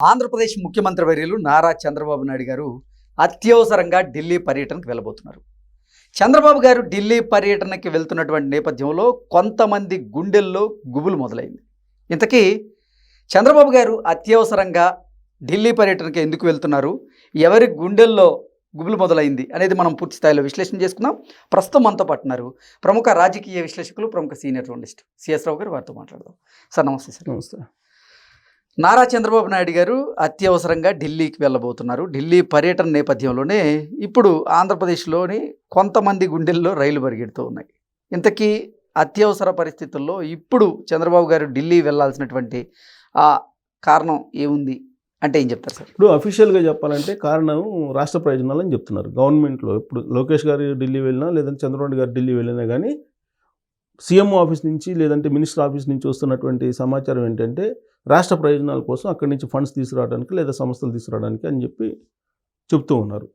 ఆంధ్రప్రదేశ్ ముఖ్యమంత్రి వర్యులు నారా చంద్రబాబు నాయుడు గారు అత్యవసరంగా ఢిల్లీ పర్యటనకు వెళ్ళబోతున్నారు. చంద్రబాబు గారు ఢిల్లీ పర్యటనకి వెళ్తున్నటువంటి నేపథ్యంలో కొంతమంది గుండెల్లో గుబులు మొదలైంది. ఇంతకీ చంద్రబాబు గారు అత్యవసరంగా ఢిల్లీ పర్యటనకి ఎందుకు వెళ్తున్నారు? ఎవరి గుండెల్లో గుబులు మొదలైంది అనేది మనం పూర్తి స్థాయిలో విశ్లేషణ చేసుకుందాం. ప్రస్తుతం మనతో పట్టున్నారు ప్రముఖ రాజకీయ విశ్లేషకులు ప్రముఖ సీనియర్ జర్నలిస్ట్ సిఎస్ రావు గారు వారితో మాట్లాడదాం. సార్ నమస్తే సార్. నమస్తే. నారా చంద్రబాబు నాయుడు గారు అత్యవసరంగా ఢిల్లీకి వెళ్ళబోతున్నారు. ఢిల్లీ పర్యటన నేపథ్యంలోనే ఇప్పుడు ఆంధ్రప్రదేశ్లోని కొంతమంది గుండెల్లో రైలు పరిగెడుతూ ఉన్నాయి. ఇంతకీ అత్యవసర పరిస్థితుల్లో ఇప్పుడు చంద్రబాబు గారు ఢిల్లీ వెళ్ళాల్సినటువంటి ఆ కారణం ఏముంది అంటే ఏం చెప్తారు సార్? ఇప్పుడు అఫీషియల్గా చెప్పాలంటే కారణం రాష్ట్ర ప్రయోజనాలు అని చెప్తున్నారు. గవర్నమెంట్లో ఇప్పుడు లోకేష్ గారు ఢిల్లీ వెళ్ళినా లేదంటే చంద్రబాబు గారు ఢిల్లీ వెళ్ళినా కానీ సీఎం ఆఫీస్ నుంచి లేదంటే మినిస్టర్ ఆఫీస్ నుంచి వస్తున్నటువంటి సమాచారం ఏంటంటే రాష్ట్ర ప్రయోజనాల కోసం అక్కడి నుంచి ఫండ్స్ తీసుకురావడానికి లేదా సంస్థలు తీసుకురావడానికి అని చెప్పి చెప్తూ ఉన్నారు.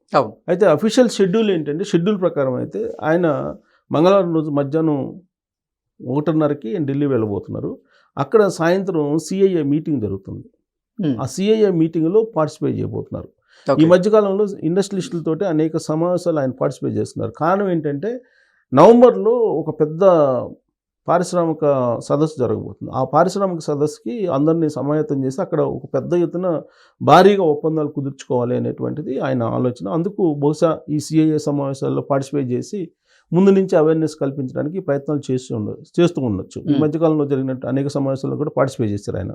అయితే అఫీషియల్ షెడ్యూల్ ఏంటంటే షెడ్యూల్ ప్రకారం అయితే ఆయన మంగళవారం రోజు మధ్యాహ్నం ఒకటిన్నరకి ఢిల్లీ వెళ్ళబోతున్నారు. అక్కడ సాయంత్రం సిఐఏ మీటింగ్ జరుగుతుంది. ఆ సిఐఏ మీటింగ్లో పార్టిసిపేట్ చేయబోతున్నారు. ఈ. మధ్యకాలంలో ఇండస్ట్రియలిస్టులతోటి అనేక సమావేశాలు ఆయన పార్టిసిపేట్ చేస్తున్నారు. కారణం ఏంటంటే నవంబర్లో ఒక పెద్ద పారిశ్రామిక సదస్సు జరగబోతుంది. ఆ పారిశ్రామిక సదస్సుకి అందరినీ సమాయత్తం చేసి అక్కడ ఒక పెద్ద ఎత్తున భారీగా ఒప్పందాలు కుదుర్చుకోవాలి అనేటువంటిది ఆయన ఆలోచన. అందుకు బహుశా ఈ సిఐఏ సమావేశాల్లో పార్టిసిపేట్ చేసి ముందు నుంచి అవేర్నెస్ కల్పించడానికి ప్రయత్నాలు చేస్తూ ఉండ చేస్తూ ఉండొచ్చు. ఈ. మధ్యకాలంలో జరిగినట్టు అనేక సమావేశాల్లో కూడా పార్టిసిపేట్ చేశారు ఆయన.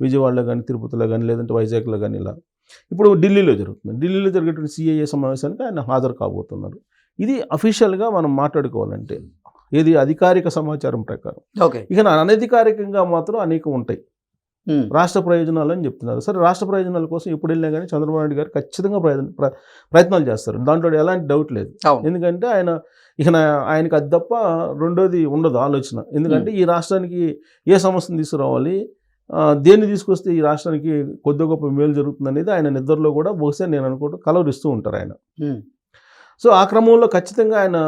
విజయవాడలో కానీ తిరుపతిలో కానీ లేదంటే వైజాగ్లో కానీ ఇలా. ఇప్పుడు ఢిల్లీలో జరుగుతుంది. ఢిల్లీలో జరిగేటువంటి సిఐఏ సమావేశానికి ఆయన హాజరు కాబోతున్నారు. ఇది అఫీషియల్గా మనం మాట్లాడుకోవాలంటే ఇది అధికారిక సమాచారం ప్రకారం. ఓకే. ఇక అనధికారికంగా మాత్రం అనేక ఉంటాయి. రాష్ట్ర ప్రయోజనాలు అని చెప్తున్నారు. సరే రాష్ట్ర ప్రయోజనాల కోసం ఎప్పుడు వెళ్ళినా కానీ చంద్రబాబు నాయుడు గారు ఖచ్చితంగా ప్రయత్న ప్ర- ప్రయత్నాలు చేస్తారు. దాంట్లో ఎలాంటి డౌట్ లేదు. ఎందుకంటే ఆయన ఇక ఆయనకి అది తప్ప రెండోది ఉండదు ఆలోచన. ఎందుకంటే ఈ రాష్ట్రానికి ఏ సమస్యను తీసుకురావాలి దేన్ని తీసుకొస్తే ఈ రాష్ట్రానికి కొద్ది గొప్ప మేలు జరుగుతుంది అనేది ఆయన నిద్రలో కూడా బహుశా నేను అనుకోవడం కలవరిస్తూ ఉంటారు ఆయన. సో ఆ క్రమంలో ఖచ్చితంగా ఆయన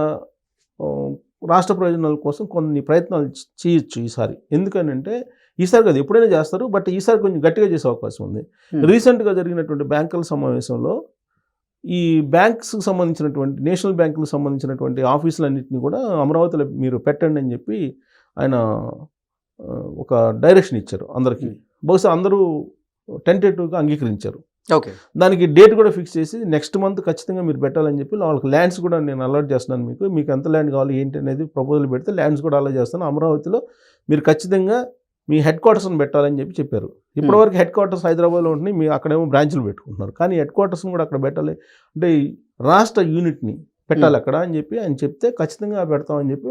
రాష్ట్ర ప్రయోజనాల కోసం కొన్ని ప్రయత్నాలు చేయొచ్చు ఈసారి ఎందుకనంటే ఈసారి కాదు ఎప్పుడైనా చేస్తారు బట్ ఈసారి కొంచెం గట్టిగా చేసే అవకాశం ఉంది. రీసెంట్గా జరిగినటువంటి బ్యాంకుల సమావేశంలో ఈ బ్యాంక్స్కి సంబంధించినటువంటి నేషనల్ బ్యాంకులకు సంబంధించినటువంటి ఆఫీసులన్నింటినీ కూడా అమరావతిలో మీరు పెట్టండి అని చెప్పి ఆయన ఒక డైరెక్షన్ ఇచ్చారు అందరికీ. బహుశా అందరూ టెంటేటివ్గా అంగీకరించారు ఓకే. దానికి డేట్ కూడా ఫిక్స్ చేసి నెక్స్ట్ మంత్ ఖచ్చితంగా మీరు పెట్టాలని చెప్పి వాళ్ళకి ల్యాండ్స్ కూడా నేను అలర్ట్ చేస్తున్నాను మీకు. మీకు ఎంత ల్యాండ్ కావాలి ఏంటి అనేది ప్రపోజల్ పెడితే ల్యాండ్స్ కూడా అలర్ట్ చేస్తాను. అమరావతిలో మీరు ఖచ్చితంగా మీ హెడ్ క్వార్టర్స్ని పెట్టాలని చెప్పి చెప్పారు. ఇప్పటివరకు హెడ్ క్వార్టర్స్ హైదరాబాద్లో ఉంటున్నాయి మీ అక్కడేమో బ్రాంచ్లు పెట్టుకుంటున్నారు. కానీ హెడ్ క్వార్టర్స్ని కూడా అక్కడ పెట్టాలి. అంటే ఈ రాష్ట్ర యూనిట్ని పెట్టాలి అక్కడ అని చెప్పి ఆయన చెప్తే ఖచ్చితంగా పెడతామని చెప్పి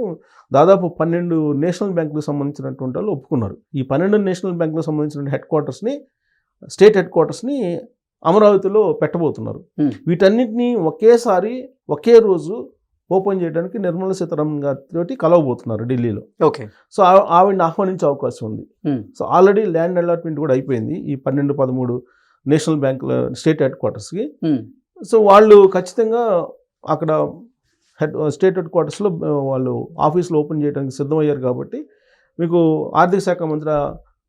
దాదాపు పన్నెండు నేషనల్ బ్యాంకులకు సంబంధించినటువంటి వాళ్ళు ఒప్పుకున్నారు. ఈ పన్నెండు నేషనల్ బ్యాంకులకు సంబంధించిన హెడ్ క్వార్టర్స్ని స్టేట్ హెడ్ క్వార్టర్స్ని అమరావతిలో పెట్టబోతున్నారు. వీటన్నిటిని ఒకేసారి ఒకే రోజు ఓపెన్ చేయడానికి నిర్మలా సీతారామన్ గారితో కలవబోతున్నారు ఢిల్లీలో. ఓకే. సో ఆవిడని ఆహ్వానించే అవకాశం ఉంది. సో ఆల్రెడీ ల్యాండ్ అలాట్మెంట్ కూడా అయిపోయింది. ఈ పన్నెండు పదమూడు నేషనల్ బ్యాంకుల స్టేట్ హెడ్ క్వార్టర్స్కి సో వాళ్ళు ఖచ్చితంగా అక్కడ హెడ్ స్టేట్ హెడ్ క్వార్టర్స్లో వాళ్ళు ఆఫీసులు ఓపెన్ చేయడానికి సిద్ధమయ్యారు కాబట్టి మీకు ఆర్థిక శాఖ మంత్రి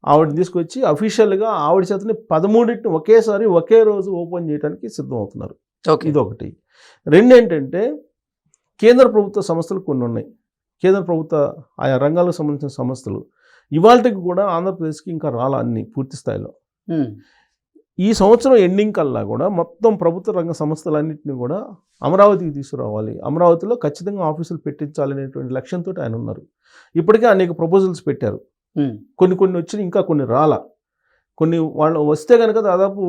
ఆవిడని తీసుకొచ్చి అఫీషియల్గా ఆవిడ చేతని పదమూడింటిని ఒకేసారి ఒకే రోజు ఓపెన్ చేయడానికి సిద్ధమవుతున్నారు. ఓకే. ఇది ఒకటి రెండు ఏంటంటే కేంద్ర ప్రభుత్వ సంస్థలు కొన్ని ఉన్నాయి కేంద్ర ప్రభుత్వ ఆయా రంగాలకు సంబంధించిన సంస్థలు. ఇవాళకి కూడా ఆంధ్రప్రదేశ్కి ఇంకా రాలా అన్ని పూర్తి స్థాయిలో. ఈ సంవత్సరం ఎండింగ్ కల్లా కూడా మొత్తం ప్రభుత్వ రంగ సంస్థలన్నింటినీ కూడా అమరావతికి తీసుకురావాలి. అమరావతిలో ఖచ్చితంగా ఆఫీసులు పెట్టించాలనేటువంటి లక్ష్యంతో ఆయన ఉన్నారు. ఇప్పటికే అనేక ప్రపోజల్స్ పెట్టారు. కొన్ని కొన్ని వచ్చి ఇంకా కొన్ని రాలా. కొన్ని వాళ్ళు వస్తే కనుక దాదాపు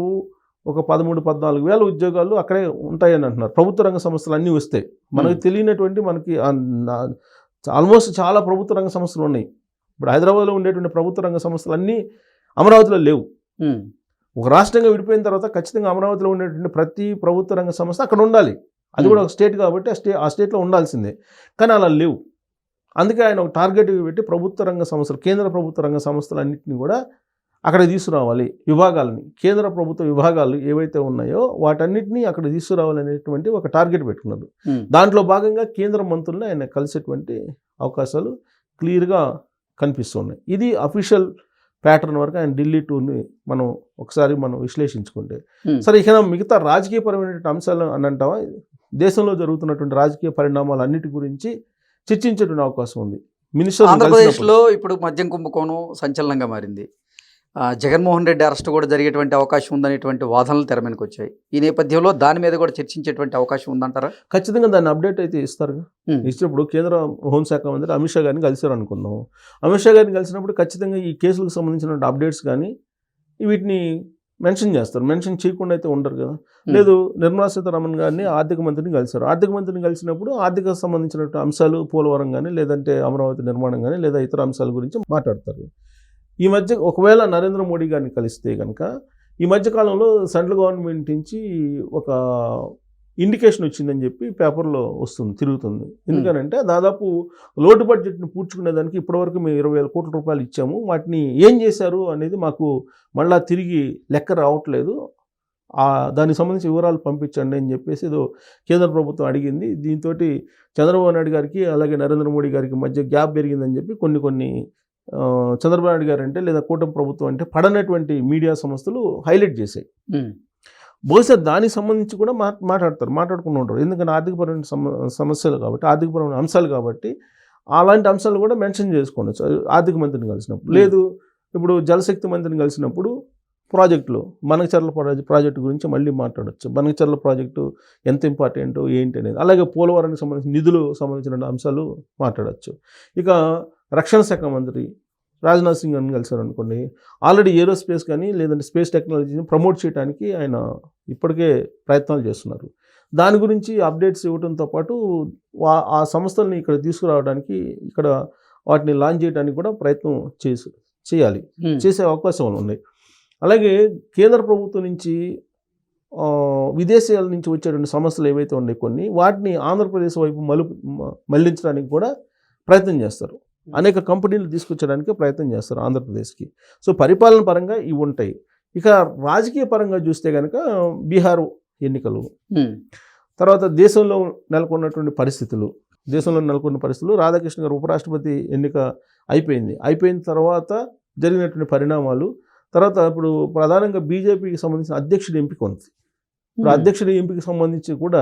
ఒక పదమూడు పద్నాలుగు వేల ఉద్యోగాలు అక్కడే ఉంటాయని అంటున్నారు. ప్రభుత్వ రంగ సంస్థలు అన్నీ వస్తాయి. మనకు. తెలియనటువంటి మనకి ఆల్మోస్ట్ చాలా ప్రభుత్వ రంగ సంస్థలు ఉన్నాయి. ఇప్పుడు హైదరాబాద్లో ఉండేటువంటి ప్రభుత్వ రంగ సంస్థలు అన్నీ అమరావతిలో లేవు. ఒక రాష్ట్రంగా విడిపోయిన తర్వాత ఖచ్చితంగా అమరావతిలో ఉండేటువంటి ప్రతి ప్రభుత్వ రంగ సంస్థ అక్కడ ఉండాలి. అది కూడా ఒక స్టేట్ కాబట్టి ఆ స్టే ఆ స్టేట్లో ఉండాల్సిందే. కానీ అలా లేవు. అందుకే ఆయన ఒక టార్గెట్ పెట్టి ప్రభుత్వ రంగ సంస్థలు కేంద్ర ప్రభుత్వ రంగ సంస్థలన్నింటినీ కూడా అక్కడ తీసుకురావాలి. విభాగాలని కేంద్ర ప్రభుత్వ విభాగాలు ఏవైతే ఉన్నాయో వాటన్నిటినీ అక్కడ తీసుకురావాలి అనేటువంటి ఒక టార్గెట్ పెట్టుకున్నారు. ఉమ్, దాంట్లో భాగంగా కేంద్ర మంత్రులను ఆయన కలిసేటువంటి అవకాశాలు క్లియర్గా కనిపిస్తున్నాయి. ఇది అఫీషియల్ ప్యాటర్న్ వరకు ఆయన ఢిల్లీ టూర్ని మనం ఒకసారి మనం విశ్లేషించుకుంటే. Hmm. సరే ఇక మిగతా రాజకీయపరమైనటువంటి అంశాలు అని అంటావా దేశంలో జరుగుతున్నటువంటి రాజకీయ పరిణామాలు అన్నిటి గురించి చర్చించేటువంటి అవకాశం ఉంది. మినిస్టర్ ఆంధ్రప్రదేశ్లో ఇప్పుడు మద్యం కుంభకోణం సంచలనంగా మారింది. జగన్మోహన్ రెడ్డి అరెస్ట్ కూడా జరిగేటువంటి అవకాశం ఉందనేటువంటి వాదనలు తెర మీదకి వచ్చాయి. ఈ నేపథ్యంలో దాని మీద కూడా చర్చించేటువంటి అవకాశం ఉందంటారా? ఖచ్చితంగా దాన్ని అప్డేట్ అయితే ఇస్తారు. ఇచ్చినప్పుడు కేంద్ర హోంశాఖ మంత్రి అమిత్ షా గారిని కలిసారు అనుకుందాం. అమిత్ షా గారిని కలిసినప్పుడు ఖచ్చితంగా ఈ కేసులకు సంబంధించిన అప్డేట్స్ కానీ వీటిని మెన్షన్ చేస్తారు. మెన్షన్ చేయకుండా అయితే ఉండరు కదా. లేదు నిర్మలా సీతారామన్ గారిని ఆర్థిక మంత్రిని కలిశారు. ఆర్థిక మంత్రిని కలిసినప్పుడు ఆర్థిక సంబంధించినటువంటి అంశాలు పోలవరం కానీ లేదంటే అమరావతి నిర్మాణం కానీ లేదా ఇతర అంశాల గురించి మాట్లాడతారు. ఈ మధ్య ఒకవేళ నరేంద్ర మోడీ గారిని కలిస్తే కనుక ఈ మధ్య కాలంలో సెంట్రల్ గవర్నమెంట్ నుంచి ఒక ఇండికేషన్ వచ్చిందని చెప్పి పేపర్లో వస్తుంది తిరుగుతుంది. ఎందుకనంటే దాదాపు లోటు బడ్జెట్ని పూడ్చుకునేదానికి ఇప్పటివరకు మేము ఇరవై వేల కోట్ల రూపాయలు ఇచ్చాము. వాటిని ఏం చేశారు అనేది మాకు మళ్ళా తిరిగి లెక్క రావట్లేదు. ఆ దానికి సంబంధించి వివరాలు పంపించండి అని చెప్పేసి ఏదో కేంద్ర ప్రభుత్వం అడిగింది. దీంతో చంద్రబాబు నాయుడు గారికి అలాగే నరేంద్ర మోడీ గారికి మధ్య గ్యాప్ పెరిగిందని చెప్పి కొన్ని కొన్ని చంద్రబాబు నాయుడు గారు అంటే లేదా కూటమి ప్రభుత్వం అంటే పడనటువంటి మీడియా సంస్థలు హైలైట్ చేశాయి. బహుశా దానికి సంబంధించి కూడా మా మాట్లాడతారు మాట్లాడుకుంటూ ఉంటారు. ఎందుకంటే ఆర్థికపరమైన సమ సమస్యలు కాబట్టి ఆర్థికపరమైన అంశాలు కాబట్టి అలాంటి అంశాలు కూడా మెన్షన్ చేసుకోవచ్చు ఆర్థిక మంత్రిని కలిసినప్పుడు. Hmm. లేదు ఇప్పుడు జలశక్తి మంత్రిని కలిసినప్పుడు ప్రాజెక్టులు మనకచర్ల ప్రాజెక్ట్ ప్రాజెక్టు గురించి మళ్ళీ మాట్లాడొచ్చు. మనకచర్ల ప్రాజెక్టు ఎంత ఇంపార్టెంట్ ఏంటి అనేది. అలాగే పోలవరానికి సంబంధించిన నిధులు సంబంధించిన అంశాలు మాట్లాడొచ్చు. ఇక రక్షణ శాఖ మంత్రి రాజ్నాథ్ సింగ్ అని కలిసారు అనుకోండి ఆల్రెడీ ఏరోస్పేస్ కానీ లేదంటే స్పేస్ టెక్నాలజీని ప్రమోట్ చేయడానికి ఆయన ఇప్పటికే ప్రయత్నాలు చేస్తున్నారు. దాని గురించి అప్డేట్స్ ఇవ్వడంతో పాటు ఆ సంస్థల్ని ఇక్కడ తీసుకురావడానికి ఇక్కడ వాటిని లాంచ్ చేయడానికి కూడా ప్రయత్నం చేసి చేయాలి. చేసే అవకాశాలు ఉన్నాయి. అలాగే కేంద్ర ప్రభుత్వం నుంచి విదేశాల నుంచి వచ్చేటువంటి సమస్యలు ఏవైతే ఉన్నాయి కొన్ని వాటిని ఆంధ్రప్రదేశ్ వైపు మలుపు మళ్ళించడానికి కూడా ప్రయత్నం చేస్తారు. అనేక కంపెనీలు తీసుకొచ్చడానికి ప్రయత్నం చేస్తారు ఆంధ్రప్రదేశ్కి. సో పరిపాలన పరంగా ఇవి ఉంటాయి. ఇక రాజకీయ పరంగా చూస్తే కనుక బీహార్ ఎన్నికలు. ఉమ్, తర్వాత దేశంలో నెలకొన్నటువంటి పరిస్థితులు. దేశంలో నెలకొన్న పరిస్థితులు రాధాకృష్ణ గారు ఉపరాష్ట్రపతి ఎన్నిక అయిపోయింది. అయిపోయిన తర్వాత జరిగినటువంటి పరిణామాలు. తర్వాత ఇప్పుడు ప్రధానంగా బీజేపీకి సంబంధించిన అధ్యక్షుడి ఎంపిక ఉంది. ఇప్పుడు ఉమ్, అధ్యక్షుడి ఎంపిక సంబంధించి కూడా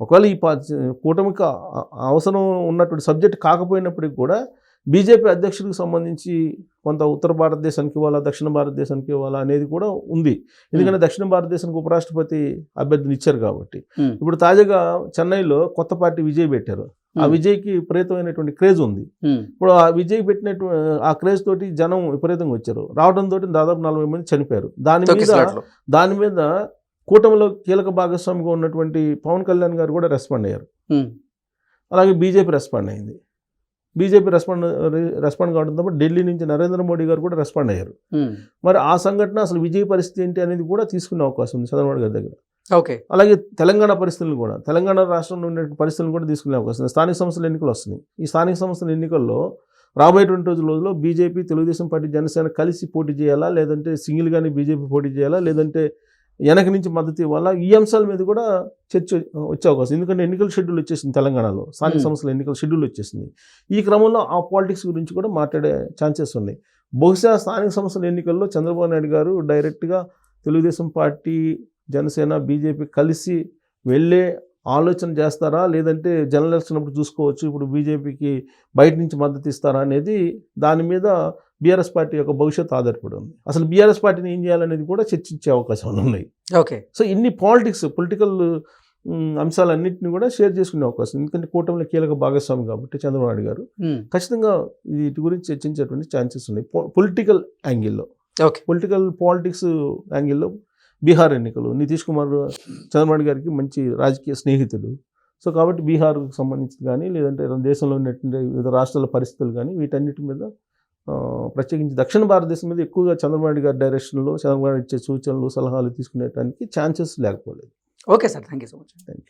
ఒకవేళ ఈ పా- కూటమికి అవసరం ఉన్నటువంటి సబ్జెక్ట్ కాకపోయినప్పటికీ కూడా బీజేపీ అధ్యక్షుడికి సంబంధించి కొంత ఉత్తర భారతదేశానికి ఇవ్వాలా దక్షిణ భారతదేశానికి ఇవ్వాలా అనేది కూడా ఉంది. ఎందుకంటే దక్షిణ భారతదేశానికి ఉపరాష్ట్రపతి అభ్యర్థిని ఇచ్చారు కాబట్టి. ఇప్పుడు తాజాగా చెన్నైలో కొత్త పార్టీ విజయ్ పెట్టారు. ఆ విజయ్కి విపరీతమైనటువంటి క్రేజ్ ఉంది. ఇప్పుడు ఆ విజయ్ పెట్టినట్టు ఆ క్రేజ్ తోటి జనం విపరీతంగా వచ్చారు. రావడం తోటి దాదాపు నలభై మంది చనిపోయారు. దాని మీద. దాని మీద కూటమిలో కీలక భాగస్వామిగా ఉన్నటువంటి పవన్ కళ్యాణ్ గారు కూడా రెస్పాండ్ అయ్యారు. అలాగే బీజేపీ రెస్పాండ్ అయింది. బీజేపీ రెస్పాండ్ రెస్పాండ్ కావడంతో ఢిల్లీ నుంచి నరేంద్ర మోడీ గారు కూడా రెస్పాండ్ అయ్యారు. ఉమ్, మరి ఆ సంఘటన అసలు విజయ పరిస్థితి ఏంటి అనేది కూడా తీసుకునే అవకాశం ఉంది చంద్రబాబు గారి దగ్గర. ఓకే అలాగే తెలంగాణ పరిస్థితులు కూడా తెలంగాణ రాష్ట్రంలో ఉండే పరిస్థితులను కూడా తీసుకునే అవకాశం ఉంది. స్థానిక సంస్థల ఎన్నికలు వస్తున్నాయి. ఈ స్థానిక సంస్థల ఎన్నికల్లో రాబోయేటువంటి రోజుల్లో బీజేపీ తెలుగుదేశం పార్టీ జనసేన కలిసి పోటీ చేయాలా? లేదంటే సింగిల్గానే బీజేపీ పోటీ చేయాలా? లేదంటే వెనక నుంచి మద్దతు ఇవ్వాలా? ఈ అంశాల మీద కూడా చర్చ వచ్చే అవకాశం. ఎందుకంటే ఎన్నికల షెడ్యూల్ వచ్చేసింది తెలంగాణలో. స్థానిక. సంస్థల ఎన్నికల షెడ్యూల్ వచ్చేసింది. ఈ క్రమంలో ఆ పాలిటిక్స్ గురించి కూడా మాట్లాడే ఛాన్సెస్ ఉన్నాయి. బహుశా స్థానిక సంస్థల ఎన్నికల్లో చంద్రబాబు నాయుడు గారు డైరెక్ట్గా తెలుగుదేశం పార్టీ జనసేన బీజేపీ కలిసి వెళ్ళే ఆలోచన చేస్తారా? లేదంటే జనరల్ ఎలక్షన్ అప్పుడు చూసుకోవచ్చు. ఇప్పుడు బీజేపీకి బయట నుంచి మద్దతు ఇస్తారా అనేది దాని మీద బీఆర్ఎస్ పార్టీ యొక్క భవిష్యత్తు ఆధారపడి ఉంది అసలు బీఆర్ఎస్ పార్టీని ఏం చేయాలనేది కూడా చర్చించే అవకాశాలు ఉన్నాయి. ఓకే. సో ఇన్ని పాలిటిక్స్ పొలిటికల్ అంశాలన్నింటినీ కూడా షేర్ చేసుకునే అవకాశం. ఎందుకంటే కూటమిలో కీలక భాగస్వామి కాబట్టి చంద్రబాబు నాయుడు గారు ఖచ్చితంగా వీటి గురించి చర్చించేటువంటి ఛాన్సెస్ ఉన్నాయి. పొలిటికల్ యాంగిల్లో. ఓకే. పొలిటికల్ పాలిటిక్స్ యాంగిల్లో బీహార్ ఎన్నికలు. నితీష్ కుమార్ చంద్రబాబు గారికి మంచి రాజకీయ స్నేహితుడు. సో కాబట్టి బీహార్కు సంబంధించి కానీ లేదంటే దేశంలో ఉన్నటువంటి వివిధ రాష్ట్రాల పరిస్థితులు కానీ వీటన్నిటి మీద ప్రత్యేకించి దక్షిణ భారతదేశం మీద ఎక్కువగా చంద్రబాబు గారి డైరెక్షన్లో చంద్రబాబు నాయుడు ఇచ్చే సూచనలు సలహాలు తీసుకునేటానికి ఛాన్సెస్ లేకపోలేదు. Okay sir thank you so much thank you